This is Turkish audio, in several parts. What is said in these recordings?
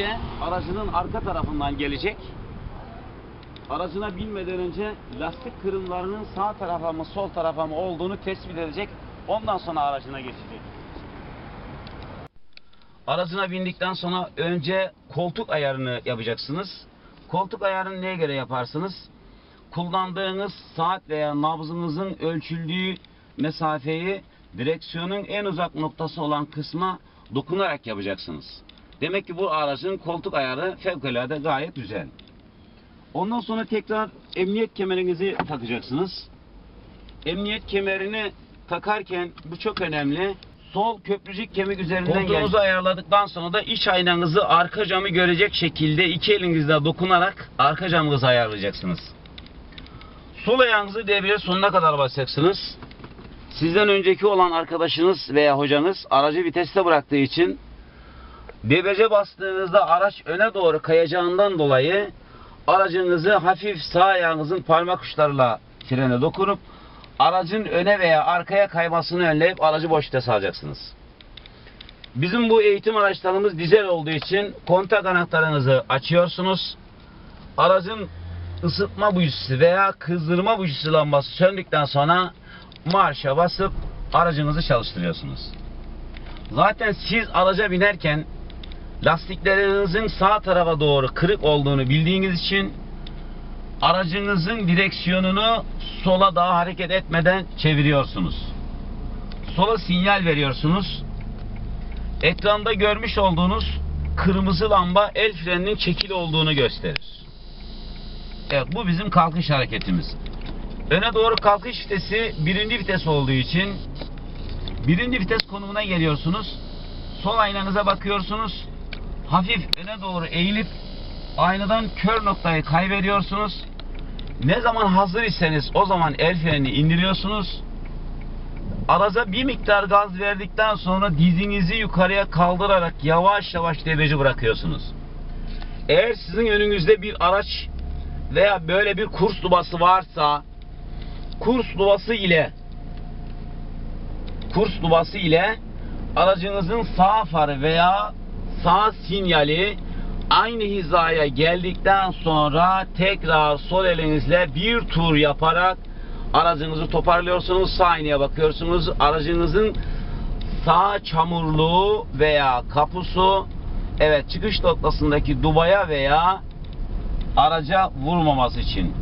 önce aracının arka tarafından gelecek. Aracına binmeden önce lastik kırımlarının sağ tarafa mı sol tarafa mı olduğunu tespit edecek. Ondan sonra aracına geçecek. Aracına bindikten sonra önce koltuk ayarını yapacaksınız. Koltuk ayarını neye göre yaparsınız? Kullandığınız saat veya nabzınızın ölçüldüğü mesafeyi direksiyonun en uzak noktası olan kısma dokunarak yapacaksınız. Demek ki bu aracın koltuk ayarı fevkalade gayet güzel. Ondan sonra tekrar emniyet kemerinizi takacaksınız. Emniyet kemerini takarken bu çok önemli. Sol köprücük kemik üzerinden Koltuğunuzu ayarladıktan sonra da iç aynanızı arka camı görecek şekilde iki elinizle dokunarak arka camınızı ayarlayacaksınız. Sol ayağınızı devreye sonuna kadar basacaksınız. Sizden önceki olan arkadaşınız veya hocanız aracı viteste bıraktığı için debriyaja bastığınızda araç öne doğru kayacağından dolayı aracınızı hafif sağ ayağınızın parmak uçlarıyla frene dokunup aracın öne veya arkaya kaymasını önleyip aracı boş vitese alacaksınız. Bizim bu eğitim araçlarımız dizel olduğu için kontak anahtarınızı açıyorsunuz. Aracın ısıtma bujisi veya kızdırma bujisi lambası söndükten sonra marşa basıp aracınızı çalıştırıyorsunuz. Zaten siz araca binerken lastiklerinizin sağ tarafa doğru kırık olduğunu bildiğiniz için aracınızın direksiyonunu sola daha hareket etmeden çeviriyorsunuz. Sola sinyal veriyorsunuz. Ekranda görmüş olduğunuz kırmızı lamba el freninin çekili olduğunu gösterir. Evet bu bizim kalkış hareketimiz. Öne doğru kalkış vitesi birinci vites olduğu için birinci vites konumuna geliyorsunuz. Sol aynanıza bakıyorsunuz. Hafif öne doğru eğilip aynadan kör noktayı kaybediyorsunuz. Ne zaman hazır iseniz o zaman el frenini indiriyorsunuz. Araca bir miktar gaz verdikten sonra dizinizi yukarıya kaldırarak yavaş yavaş debriyajı bırakıyorsunuz. Eğer sizin önünüzde bir araç veya böyle bir kurs dubası varsa kurs duvası ile kurs duvası ile aracınızın sağ farı veya sağ sinyali aynı hizaya geldikten sonra tekrar sol elinizle bir tur yaparak aracınızı toparlıyorsunuz. Sağ aynaya bakıyorsunuz. Aracınızın sağ çamurluğu veya kapusu evet çıkış noktasındaki dubaya veya araca vurmaması için.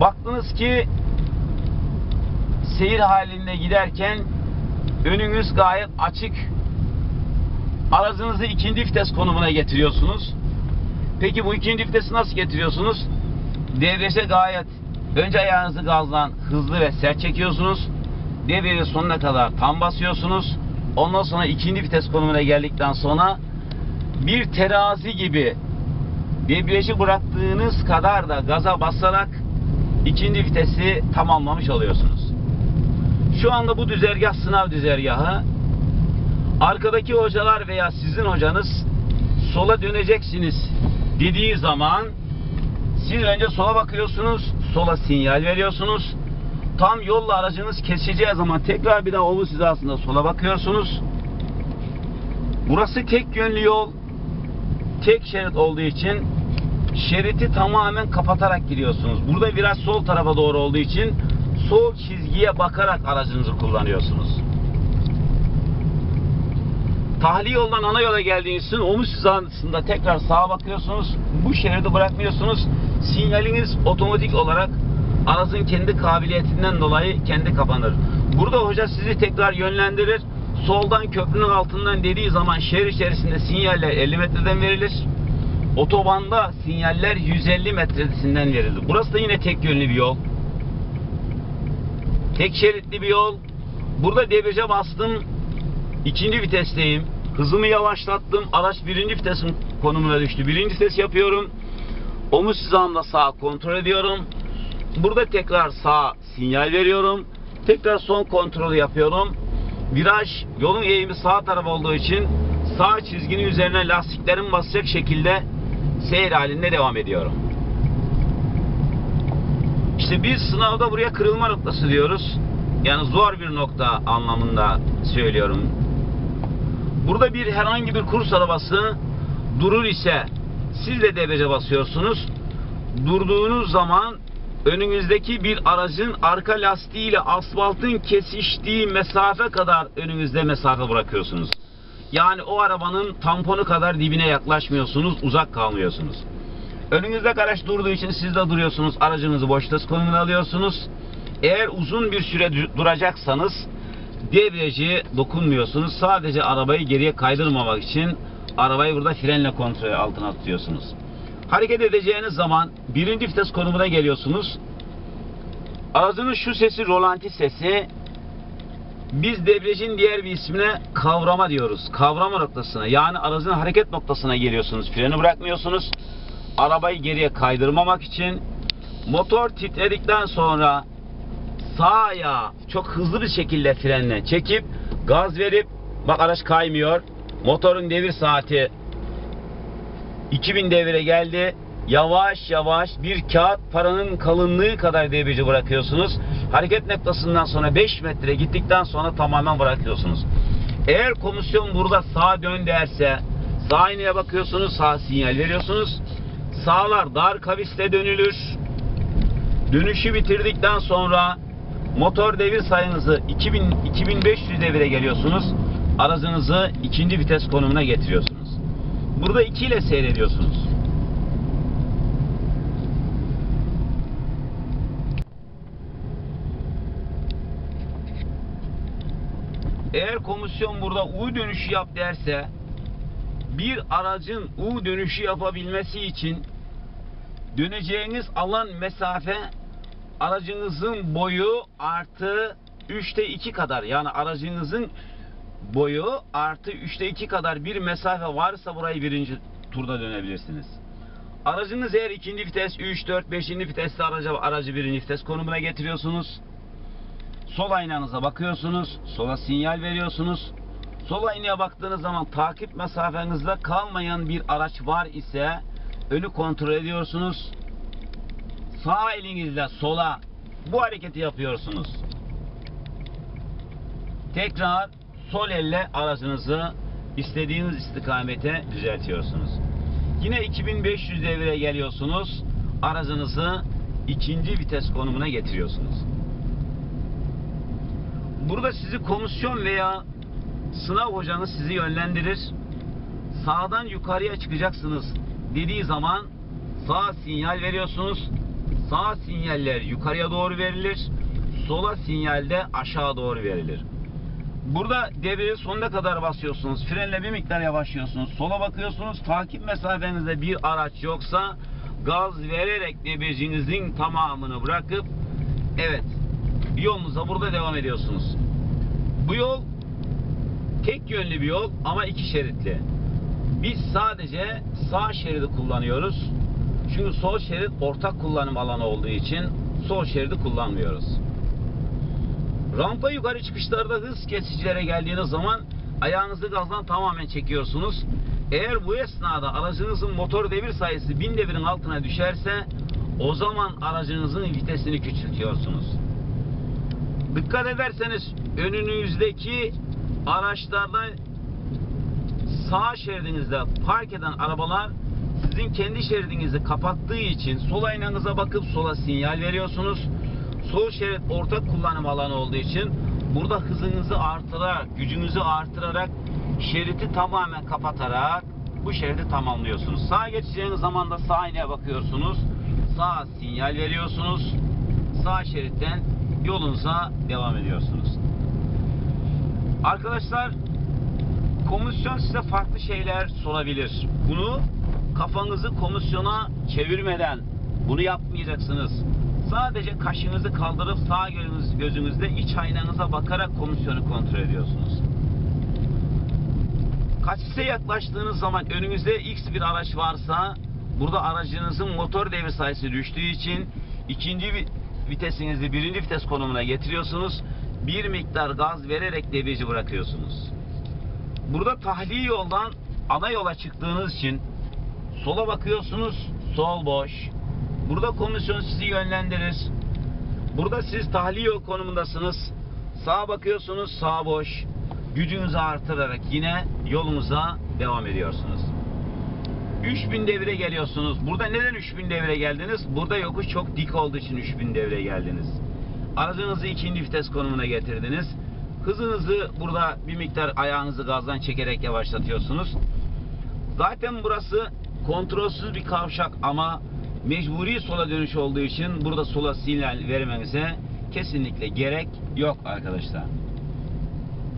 Baktınız ki seyir halinde giderken önünüz gayet açık. Aracınızı ikinci vites konumuna getiriyorsunuz. Peki bu ikinci vitesi nasıl getiriyorsunuz? Debriyaja gayet önce ayağınızı gazdan hızlı ve sert çekiyorsunuz. Debriyajı sonuna kadar tam basıyorsunuz. Ondan sonra ikinci vites konumuna geldikten sonra bir terazi gibi debriyajı bıraktığınız kadar da gaza basarak ikinci vitesi tamamlamış oluyorsunuz. Şu anda bu düzergah sınav düzergahı. Arkadaki hocalar veya sizin hocanız sola döneceksiniz dediği zaman siz önce sola bakıyorsunuz, sola sinyal veriyorsunuz. Tam yolla aracınız keseceği zaman tekrar bir daha omuz hizasında sola bakıyorsunuz. Burası tek yönlü yol, tek şerit olduğu için şeriti tamamen kapatarak gidiyorsunuz. Burada biraz sol tarafa doğru olduğu için sol çizgiye bakarak aracınızı kullanıyorsunuz. Tahliye yoldan ana yola geldiğiniz için omuz hizasında tekrar sağa bakıyorsunuz. Bu şeridi bırakmıyorsunuz. Sinyaliniz otomatik olarak aracın kendi kabiliyetinden dolayı kendi kapanır. Burada hoca sizi tekrar yönlendirir. Soldan köprünün altından dediği zaman şehir içerisinde sinyaller 50 metreden verilir. Otobanda sinyaller 150 metresinden verilir. Burası da yine tek yönlü bir yol. Tek şeritli bir yol. Burada debriyaja bastım. İkinci vitesteyim. Hızımı yavaşlattım. Araç birinci vitesin konumuna düştü. Birinci vites yapıyorum. Omuz hizamla sağ kontrol ediyorum. Burada tekrar sağ sinyal veriyorum. Tekrar son kontrolü yapıyorum. Viraj yolun eğimi sağ taraf olduğu için sağ çizginin üzerine lastiklerim basacak şekilde seyir halinde devam ediyorum. İşte biz sınavda buraya kırılma noktası diyoruz. Yani zor bir nokta anlamında söylüyorum. Burada bir herhangi bir kurs arabası durur ise siz de debriyaja basıyorsunuz. Durduğunuz zaman önünüzdeki bir aracın arka lastiği ile asfaltın kesiştiği mesafe kadar önünüzde mesafe bırakıyorsunuz. Yani o arabanın tamponu kadar dibine yaklaşmıyorsunuz, uzak kalmıyorsunuz. Önünüzde araç durduğu için siz de duruyorsunuz, aracınızı boş vites konumuna alıyorsunuz. Eğer uzun bir süre du- duracaksanız debriyajı dokunmuyorsunuz. Sadece arabayı geriye kaydırmamak için arabayı burada frenle kontrol altına tutuyorsunuz. Hareket edeceğiniz zaman birinci vites konumuna geliyorsunuz. Aracının şu sesi rolanti sesi. Biz debriyajın diğer bir ismine kavrama diyoruz. Kavrama noktasına yani aracın hareket noktasına geliyorsunuz. Freni bırakmıyorsunuz. Arabayı geriye kaydırmamak için motor titredikten sonra sağ ayağı çok hızlı bir şekilde frenle çekip gaz verip bak araç kaymıyor. Motorun devir saati 2000 devire geldi. Yavaş yavaş bir kağıt paranın kalınlığı kadar debriyajı bırakıyorsunuz. Hareket noktasından sonra 5 metre gittikten sonra tamamen bırakıyorsunuz. Eğer komisyon burada sağa dön derse sağ aynaya bakıyorsunuz, sağ sinyal veriyorsunuz. Sağlar dar kaviste dönülür. Dönüşü bitirdikten sonra motor devir sayınızı 2000 2500 devire geliyorsunuz. Aracınızı ikinci vites konumuna getiriyorsunuz. Burada 2 ile seyrediyorsunuz. Eğer komisyon burada U dönüşü yap derse bir aracın U dönüşü yapabilmesi için döneceğiniz alan mesafe aracınızın boyu artı 3'te 2 kadar yani aracınızın boyu artı 3'te 2 kadar bir mesafe varsa burayı birinci turda dönebilirsiniz. Aracınız eğer ikinci vites, 3, 4, 5. viteste aracı, aracı birinci vites konumuna getiriyorsunuz. Sol aynanıza bakıyorsunuz. Sola sinyal veriyorsunuz. Sol aynaya baktığınız zaman takip mesafenizde kalmayan bir araç var ise önü kontrol ediyorsunuz. Sağ elinizle sola bu hareketi yapıyorsunuz. Tekrar sol elle aracınızı istediğiniz istikamete düzeltiyorsunuz. Yine 2500 devire geliyorsunuz. Aracınızı ikinci vites konumuna getiriyorsunuz. Burada sizi komisyon veya sınav hocanız sizi yönlendirir. Sağdan yukarıya çıkacaksınız dediği zaman sağ sinyal veriyorsunuz. Sağ sinyaller yukarıya doğru verilir. Sola sinyalde aşağı doğru verilir. Burada devreye sonuna kadar basıyorsunuz. Frenle bir miktar yavaşlıyorsunuz. Sola bakıyorsunuz. Takip mesafenizde bir araç yoksa gaz vererek debriyajinizin tamamını bırakıp evet yolunuza burada devam ediyorsunuz. Bu yol tek yönlü bir yol ama iki şeritli. Biz sadece sağ şeridi kullanıyoruz. Çünkü sol şerit ortak kullanım alanı olduğu için sol şeridi kullanmıyoruz. Rampa yukarı çıkışlarda hız kesicilere geldiğiniz zaman ayağınızı gazdan tamamen çekiyorsunuz. Eğer bu esnada aracınızın motor devir sayısı 1000 devirin altına düşerse o zaman aracınızın vitesini küçültüyorsunuz. Dikkat ederseniz önünüzdeki araçlarda sağ şeridinizde park eden arabalar sizin kendi şeridinizi kapattığı için sol aynanıza bakıp sola sinyal veriyorsunuz. Sol şerit ortak kullanım alanı olduğu için burada hızınızı artırarak, gücünüzü artırarak şeridi tamamen kapatarak bu şeridi tamamlıyorsunuz. Sağa geçeceğiniz zaman da sağ aynaya bakıyorsunuz. Sağ sinyal veriyorsunuz. Sağ şeritten yolunuza devam ediyorsunuz. Arkadaşlar komisyon size farklı şeyler sorabilir. Bunu kafanızı komisyona çevirmeden bunu yapmayacaksınız. Sadece kaşınızı kaldırıp sağ gözünüz, gözünüzde iç aynanıza bakarak komisyonu kontrol ediyorsunuz. Kasise yaklaştığınız zaman önünüzde X bir araç varsa burada aracınızın motor devir sayısı düştüğü için ikinci vi- vitesinizi birinci vites konumuna getiriyorsunuz. Bir miktar gaz vererek debriyajı bırakıyorsunuz. Burada tahliye yoldan ana yola çıktığınız için sola bakıyorsunuz, sol boş. Burada komisyon sizi yönlendirir. Burada siz tahliye yol konumundasınız. Sağa bakıyorsunuz, sağ boş. gücünüzü artırarak yine yolunuza devam ediyorsunuz. 3000 devire geliyorsunuz. Burada neden 3000 devire geldiniz? Burada yokuş çok dik olduğu için 3000 devire geldiniz. Aracınızı ikinci vites konumuna getirdiniz. Hızınızı burada bir miktar ayağınızı gazdan çekerek yavaşlatıyorsunuz. Zaten burası kontrolsüz bir kavşak ama mecburi sola dönüş olduğu için burada sola sinyal vermenize kesinlikle gerek yok arkadaşlar.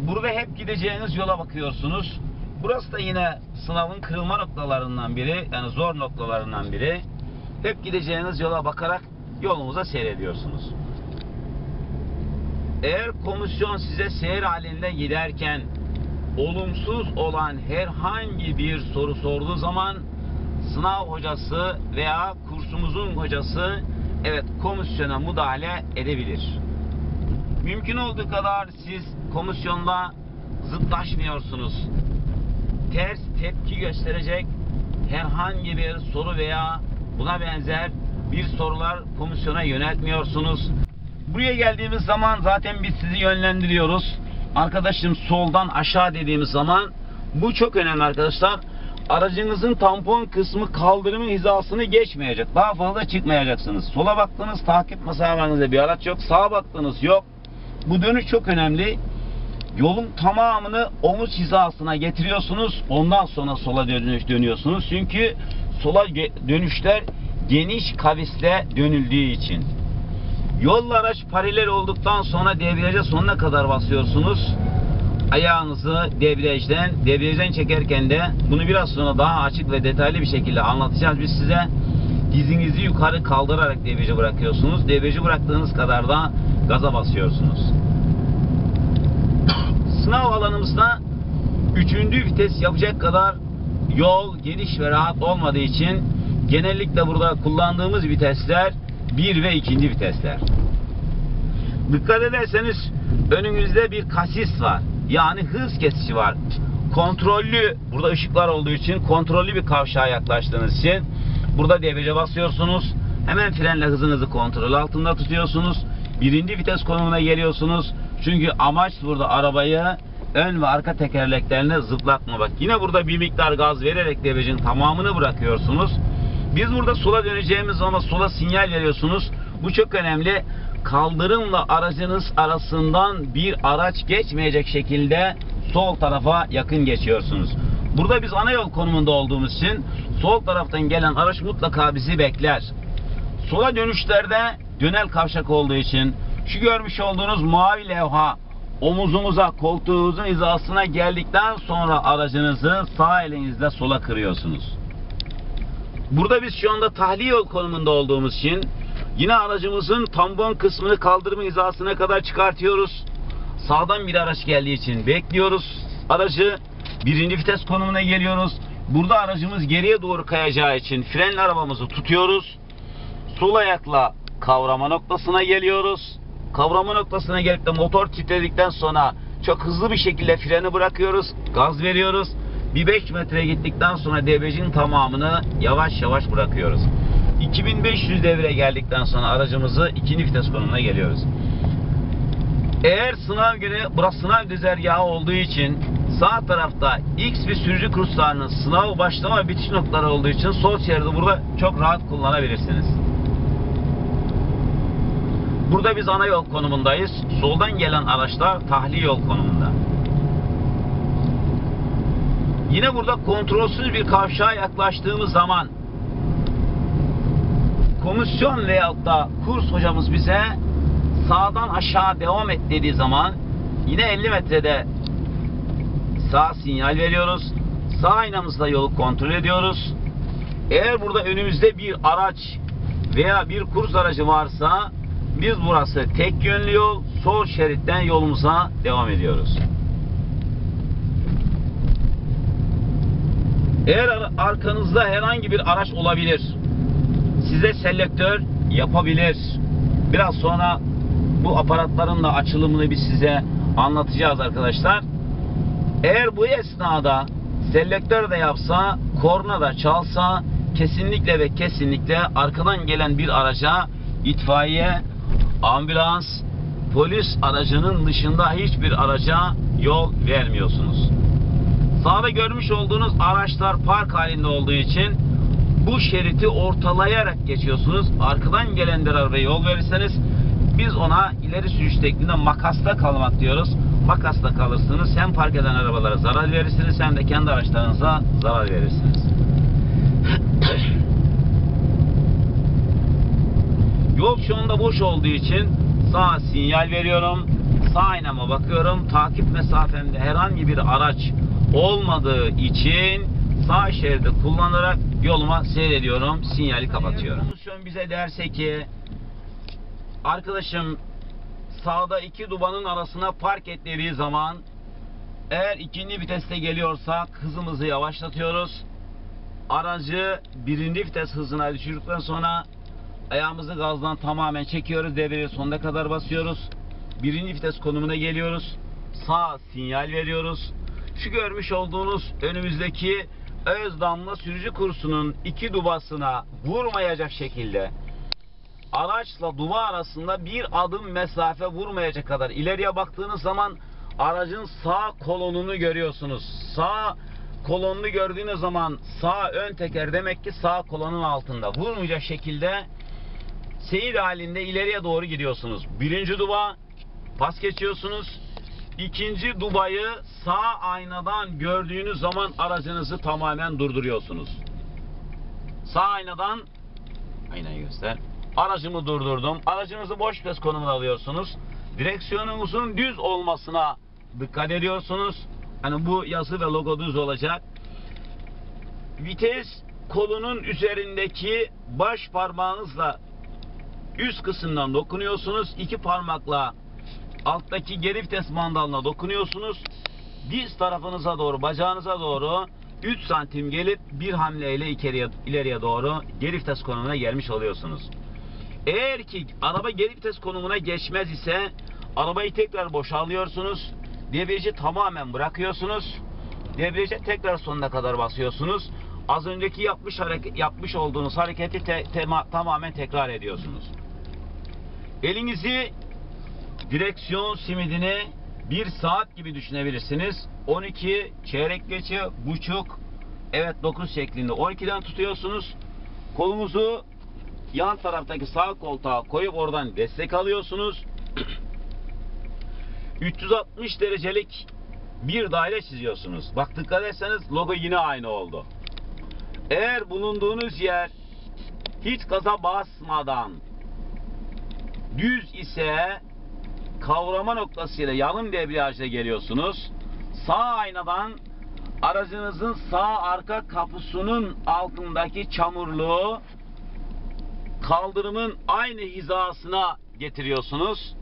Burada hep gideceğiniz yola bakıyorsunuz. Burası da yine sınavın kırılma noktalarından biri. Yani zor noktalarından biri. Hep gideceğiniz yola bakarak yolunuza seyrediyorsunuz. Eğer komisyon size seyir halinde giderken olumsuz olan herhangi bir soru sorduğu zaman sınav hocası veya kursumuzun hocası evet komisyona müdahale edebilir. Mümkün olduğu kadar siz komisyonda zıtlaşmıyorsunuz. Ters tepki gösterecek herhangi bir soru veya buna benzer bir sorular komisyona yöneltmiyorsunuz. Buraya geldiğimiz zaman zaten biz sizi yönlendiriyoruz. Arkadaşım soldan aşağı dediğimiz zaman bu çok önemli arkadaşlar. Aracınızın tampon kısmı kaldırımın hizasını geçmeyecek. Daha fazla çıkmayacaksınız. Sola baktınız takip mesafanızda bir araç yok. Sağa baktınız yok. Bu dönüş çok önemli. Yolun tamamını omuz hizasına getiriyorsunuz. Ondan sonra sola dönüş dönüyorsunuz. Çünkü sola dönüşler geniş kavisle dönüldüğü için. Yolla araç paralel olduktan sonra debriyaja sonuna kadar basıyorsunuz. Ayağınızı debriyajden, debriyajdan çekerken de bunu biraz sonra daha açık ve detaylı bir şekilde anlatacağız biz size. Dizinizi yukarı kaldırarak debriyajı bırakıyorsunuz. Debriyajı bıraktığınız kadar da gaza basıyorsunuz. Sınav alanımızda üçüncü vites yapacak kadar yol geniş ve rahat olmadığı için genellikle burada kullandığımız vitesler bir ve ikinci vitesler. Dikkat ederseniz önünüzde bir kasis var. Yani hız kesici var. Kontrollü, burada ışıklar olduğu için kontrollü bir kavşağa yaklaştığınız için burada debriyaja basıyorsunuz. Hemen frenle hızınızı kontrol altında tutuyorsunuz. Birinci vites konumuna geliyorsunuz. Çünkü amaç burada arabayı ön ve arka tekerleklerine zıplatmamak. Yine burada bir miktar gaz vererek debriyajın tamamını bırakıyorsunuz. Biz burada sola döneceğimiz zaman sola sinyal veriyorsunuz. Bu çok önemli. Kaldırımla aracınız arasından bir araç geçmeyecek şekilde sol tarafa yakın geçiyorsunuz. Burada biz ana yol konumunda olduğumuz için sol taraftan gelen araç mutlaka bizi bekler. Sola dönüşlerde dönel kavşak olduğu için şu görmüş olduğunuz mavi levha omuzunuza, koltuğunuzun hizasına geldikten sonra aracınızı sağ elinizle sola kırıyorsunuz. Burada biz şu anda tahliye konumunda olduğumuz için yine aracımızın tampon kısmını kaldırma hizasına kadar çıkartıyoruz. Sağdan bir araç geldiği için bekliyoruz. Aracı birinci vites konumuna geliyoruz. Burada aracımız geriye doğru kayacağı için frenle arabamızı tutuyoruz. Sol ayakla kavrama noktasına geliyoruz. Kavrama noktasına gelip de motor titredikten sonra çok hızlı bir şekilde freni bırakıyoruz. Gaz veriyoruz. Bir 5 metre gittikten sonra debriyajın tamamını yavaş yavaş bırakıyoruz. 2500 devre geldikten sonra aracımızı ikinci vites konumuna geliyoruz. Eğer sınav günü burası sınav güzergahı olduğu için sağ tarafta X bir sürücü kurslarının sınav başlama bitiş noktaları olduğu için sol şeridi burada çok rahat kullanabilirsiniz. Burada biz ana yol konumundayız. Soldan gelen araçlar tahliye yol konumunda. Yine burada kontrolsüz bir kavşağa yaklaştığımız zaman komisyon veyahut da kurs hocamız bize sağdan aşağı devam et dediği zaman yine 50 metrede sağ sinyal veriyoruz. Sağ aynamızla yolu kontrol ediyoruz. Eğer burada önümüzde bir araç veya bir kurs aracı varsa biz burası tek yönlü yol sol şeritten yolumuza devam ediyoruz. Eğer ar- arkanızda herhangi bir araç olabilir, size selektör yapabilir. Biraz sonra bu aparatların da açılımını biz size anlatacağız arkadaşlar. Eğer bu esnada selektör de yapsa, korna da çalsa kesinlikle ve kesinlikle arkadan gelen bir araca itfaiye, ambulans, polis aracının dışında hiçbir araca yol vermiyorsunuz. Sağda görmüş olduğunuz araçlar park halinde olduğu için bu şeriti ortalayarak geçiyorsunuz. Arkadan gelen bir arabaya yol verirseniz biz ona ileri sürüş tekniğinde makasta kalmak diyoruz. Makasta kalırsınız. Hem park eden arabalara zarar verirsiniz hem de kendi araçlarınıza zarar verirsiniz. Yol şu anda boş olduğu için sağ sinyal veriyorum. Sağ aynama bakıyorum. Takip mesafemde herhangi bir araç olmadığı için sağ şeridi kullanarak yoluma seyrediyorum. Sinyali kapatıyorum. Pozisyon bize derse ki arkadaşım sağda iki dubanın arasına park et dediği zaman eğer ikinci viteste geliyorsak hızımızı yavaşlatıyoruz. Aracı birinci vites hızına düşürdükten sonra ayağımızı gazdan tamamen çekiyoruz. Devreye sonuna kadar basıyoruz. Birinci vites konumuna geliyoruz. Sağ sinyal veriyoruz. Şu görmüş olduğunuz önümüzdeki öz damla sürücü kursunun iki dubasına vurmayacak şekilde araçla duva arasında bir adım mesafe vurmayacak kadar ileriye baktığınız zaman aracın sağ kolonunu görüyorsunuz. Sağ kolonunu gördüğünüz zaman sağ ön teker demek ki sağ kolonun altında. Vurmayacak şekilde seyir halinde ileriye doğru gidiyorsunuz. Birinci duba pas geçiyorsunuz. İkinci dubayı sağ aynadan gördüğünüz zaman aracınızı tamamen durduruyorsunuz. Sağ aynadan aynayı göster. Aracımı durdurdum. Aracınızı boş vites konumuna alıyorsunuz. Direksiyonunuzun düz olmasına dikkat ediyorsunuz. Hani bu yazı ve logo düz olacak. Vites kolunun üzerindeki baş parmağınızla üst kısımdan dokunuyorsunuz. İki parmakla alttaki geri vites mandalına dokunuyorsunuz. Diz tarafınıza doğru, bacağınıza doğru 3 santim gelip bir hamleyle ileriye, ileriye doğru geri vites konumuna gelmiş oluyorsunuz. Eğer ki araba geri vites konumuna geçmez ise arabayı tekrar boşalıyorsunuz. Debriyajı tamamen bırakıyorsunuz. Debriyaja tekrar sonuna kadar basıyorsunuz. Az önceki yapmış hareket, yapmış olduğunuz hareketi te- tema- tamamen tekrar ediyorsunuz. Elinizi direksiyon simidini bir saat gibi düşünebilirsiniz. 12 çeyrek geçe buçuk evet 9 şeklinde 12'den tutuyorsunuz. Kolunuzu yan taraftaki sağ koltuğa koyup oradan destek alıyorsunuz. 360 derecelik bir daire çiziyorsunuz. Bak dikkat etseniz logo yine aynı oldu. Eğer bulunduğunuz yer hiç gaza basmadan düz ise kavrama noktasıyla yanım debriyajla geliyorsunuz. Sağ aynadan aracınızın sağ arka kapısının altındaki çamurluğu kaldırımın aynı hizasına getiriyorsunuz.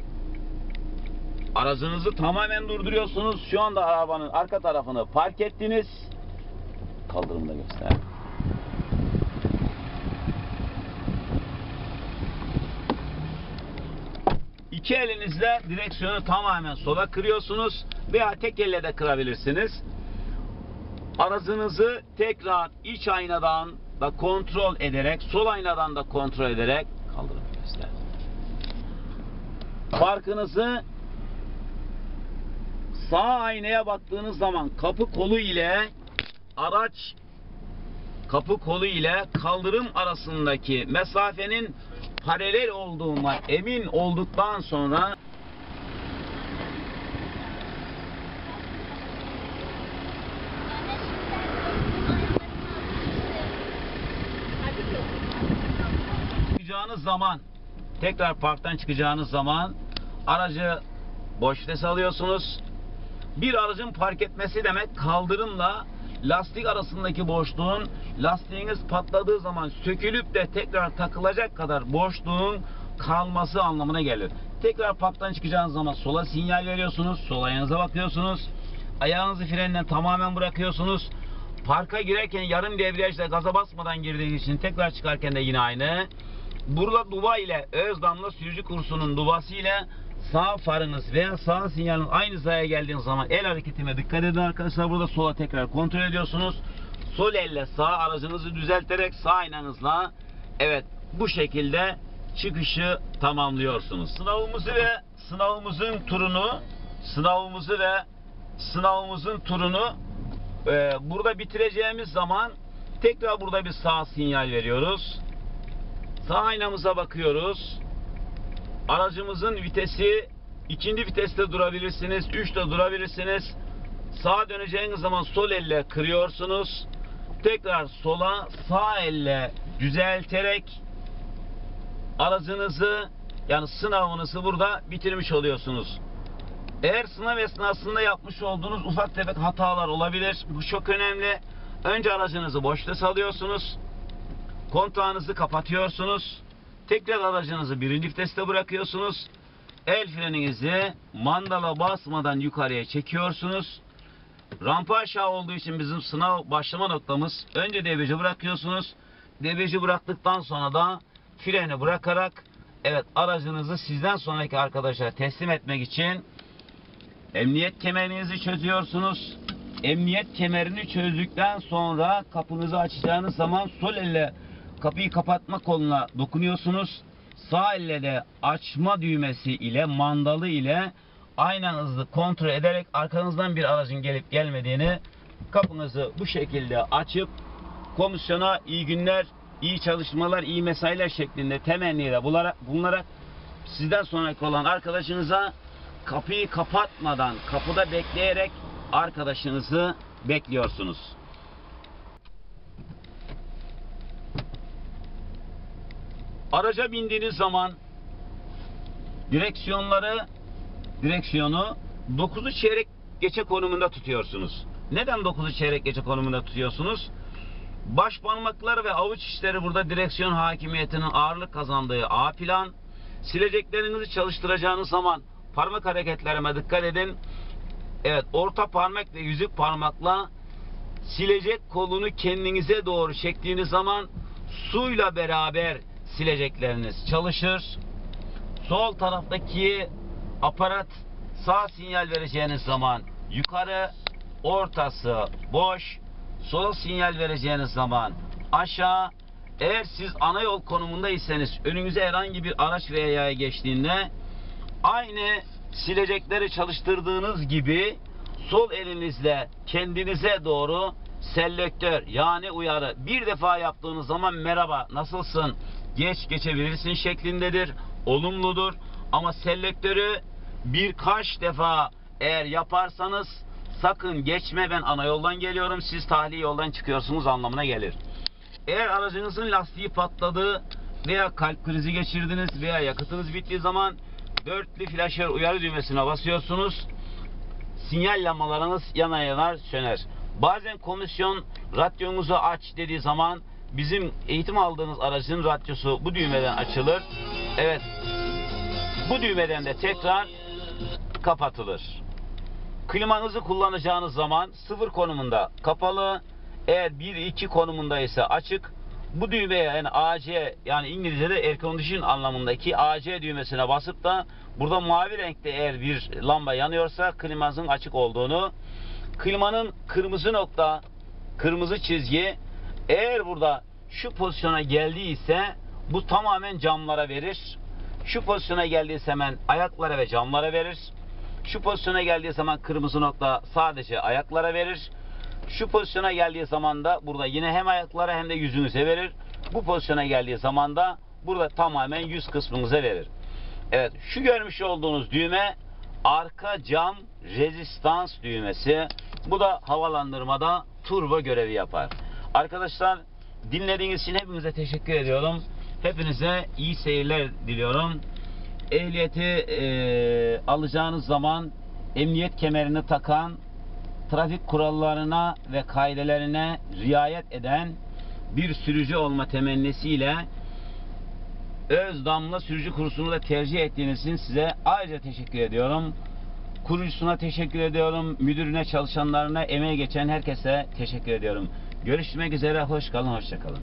Aracınızı tamamen durduruyorsunuz. Şu anda arabanın arka tarafını park ettiniz. Kaldırımı da göster. İki elinizle direksiyonu tamamen sola kırıyorsunuz veya tek elle de kırabilirsiniz. Aracınızı tekrar iç aynadan da kontrol ederek, sol aynadan da kontrol ederek göster. Farkınızı sağ aynaya baktığınız zaman kapı kolu ile araç kapı kolu ile kaldırım arasındaki mesafenin paralel olduğuna emin olduktan sonra çıkacağınız zaman tekrar parktan çıkacağınız zaman aracı boş vites alıyorsunuz. Bir aracın park etmesi demek kaldırımla lastik arasındaki boşluğun lastiğiniz patladığı zaman sökülüp de tekrar takılacak kadar boşluğun kalması anlamına gelir. Tekrar parktan çıkacağınız zaman sola sinyal veriyorsunuz. Sol ayağınıza bakıyorsunuz. Ayağınızı frenden tamamen bırakıyorsunuz. Parka girerken yarım debriyajla gaza basmadan girdiğiniz için tekrar çıkarken de yine aynı. Burada duva ile öz damla sürücü kursunun duvası ile sağ farınız veya sağ sinyalin aynı hizaya geldiğiniz zaman el hareketime dikkat edin arkadaşlar. Burada sola tekrar kontrol ediyorsunuz. Sol elle sağ aracınızı düzelterek sağ aynanızla evet bu şekilde çıkışı tamamlıyorsunuz. Sınavımızı ve sınavımızın turunu, sınavımızı ve sınavımızın turunu e, burada bitireceğimiz zaman tekrar burada bir sağ sinyal veriyoruz. Sağ aynamıza bakıyoruz. Aracımızın vitesi ikinci viteste durabilirsiniz, üçte durabilirsiniz. Sağa döneceğiniz zaman sol elle kırıyorsunuz. Tekrar sola sağ elle düzelterek aracınızı yani sınavınızı burada bitirmiş oluyorsunuz. Eğer sınav esnasında yapmış olduğunuz ufak tefek hatalar olabilir. Bu çok önemli. Önce aracınızı boşta salıyorsunuz. Kontağınızı kapatıyorsunuz. Tekrar aracınızı birinci viteste bırakıyorsunuz. El freninizi mandala basmadan yukarıya çekiyorsunuz. Rampa aşağı olduğu için bizim sınav başlama noktamız önce debriyajı bırakıyorsunuz. Debriyajı bıraktıktan sonra da freni bırakarak evet aracınızı sizden sonraki arkadaşlara teslim etmek için emniyet kemerinizi çözüyorsunuz. Emniyet kemerini çözdükten sonra kapınızı açacağınız zaman sol elle kapıyı kapatma koluna dokunuyorsunuz. Sağ elle de açma düğmesi ile mandalı ile aynı hızlı kontrol ederek arkanızdan bir aracın gelip gelmediğini kapınızı bu şekilde açıp komisyona iyi günler, iyi çalışmalar, iyi mesailer şeklinde temennide bularak, bulunarak sizden sonraki olan arkadaşınıza kapıyı kapatmadan kapıda bekleyerek arkadaşınızı bekliyorsunuz. Araca bindiğiniz zaman direksiyonları direksiyonu 9'u çeyrek geçe konumunda tutuyorsunuz. Neden 9'u çeyrek geçe konumunda tutuyorsunuz? Baş parmaklar ve avuç içleri burada direksiyon hakimiyetinin ağırlık kazandığı A plan. Sileceklerinizi çalıştıracağınız zaman parmak hareketlerime dikkat edin. Evet orta parmak ve yüzük parmakla silecek kolunu kendinize doğru çektiğiniz zaman suyla beraber silecekleriniz çalışır. Sol taraftaki aparat sağ sinyal vereceğiniz zaman yukarı ortası boş. Sol sinyal vereceğiniz zaman aşağı. Eğer siz ana yol konumundaysanız önünüze herhangi bir araç veya yaya geçtiğinde aynı silecekleri çalıştırdığınız gibi sol elinizle kendinize doğru selektör yani uyarı bir defa yaptığınız zaman merhaba nasılsın geç geçebilirsin şeklindedir olumludur ama selektörü birkaç defa eğer yaparsanız sakın geçme ben ana yoldan geliyorum siz tahliye yoldan çıkıyorsunuz anlamına gelir. Eğer aracınızın lastiği patladı veya kalp krizi geçirdiniz veya yakıtınız bittiği zaman dörtlü flaşör uyarı düğmesine basıyorsunuz. Sinyal lambalarınız yana yanar söner. Bazen komisyon radyonuzu aç dediği zaman bizim eğitim aldığınız aracın radyosu bu düğmeden açılır. Evet. Bu düğmeden de tekrar kapatılır. Klimanızı kullanacağınız zaman sıfır konumunda kapalı. Eğer 1-2 konumunda ise açık. Bu düğmeye yani AC yani İngilizce'de air condition anlamındaki AC düğmesine basıp da burada mavi renkte eğer bir lamba yanıyorsa klimanızın açık olduğunu klimanın kırmızı nokta kırmızı çizgi eğer burada şu pozisyona geldiyse bu tamamen camlara verir. Şu pozisyona geldiyse hemen ayaklara ve camlara verir. Şu pozisyona geldiği zaman kırmızı nokta sadece ayaklara verir. Şu pozisyona geldiği zaman da burada yine hem ayaklara hem de yüzünüze verir. Bu pozisyona geldiği zaman da burada tamamen yüz kısmınıza verir. Evet şu görmüş olduğunuz düğme arka cam rezistans düğmesi. Bu da havalandırmada turbo görevi yapar. Arkadaşlar dinlediğiniz için hepinize teşekkür ediyorum. Hepinize iyi seyirler diliyorum. Ehliyeti e, alacağınız zaman emniyet kemerini takan, trafik kurallarına ve kaidelerine riayet eden bir sürücü olma temennisiyle Öz Damla Sürücü kursunu da tercih ettiğiniz için size ayrıca teşekkür ediyorum. Kurucusuna teşekkür ediyorum. Müdürüne, çalışanlarına, emeği geçen herkese teşekkür ediyorum. Görüşmek üzere. Hoş kalın, hoşça kalın.